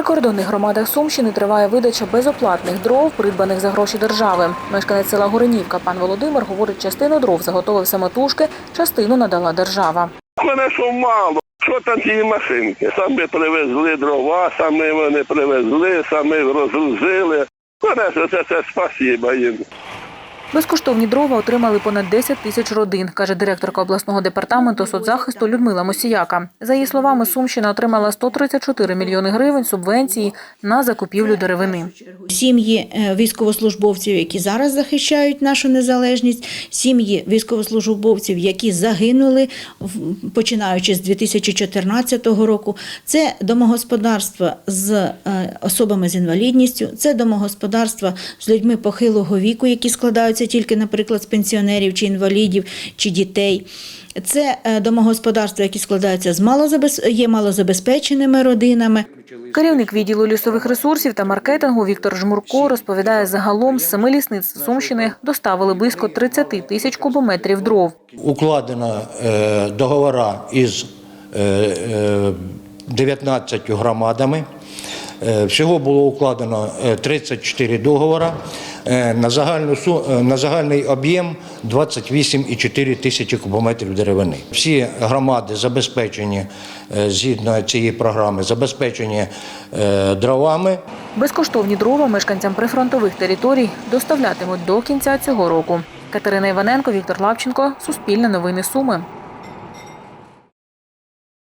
прикордонних громадах Сумщини триває видача безоплатних дров, придбаних за гроші держави. Мешканець села Горенівка пан Володимир говорить, частину дров заготовив самотужки, частину надала держава. Мене що мало. Що там ті машинки? Самі привезли дрова, самі вони привезли, самі розгрузили. Мене це, це, це спасіба їм. Безкоштовні дрова отримали понад 10 тисяч родин, каже директорка обласного департаменту соцзахисту Людмила Мосіяка. За її словами, Сумщина отримала 134 мільйони гривень субвенції на закупівлю деревини. Сім'ї е, військовослужбовців, які зараз захищають нашу незалежність, сім'ї військовослужбовців, які загинули починаючи з 2014 року. Це домогосподарства з е, особами з інвалідністю, це домогосподарства з людьми похилого віку, які складаються тільки, наприклад, з пенсіонерів чи інвалідів чи дітей. Це е, домогосподарства, які складаються з малозабез... є малозабезпеченими родинами. Керівник відділу лісових ресурсів та маркетингу Віктор Жмурко розповідає, загалом з семи лісництв Сумщини доставили близько 30 тисяч кубометрів дров. Укладено е, договора із е, е, 19 громадами. Всього було укладено е, 34 договора е, на, загальну, е, на загальний об'єм 28,4 тисячі кубометрів деревини. Всі громади забезпечені е, згідно цієї програми, забезпечені е, дровами. Безкоштовні дрова мешканцям прифронтових територій доставлятимуть до кінця цього року. Катерина Іваненко, Віктор Лавченко, Суспільне новини Суми.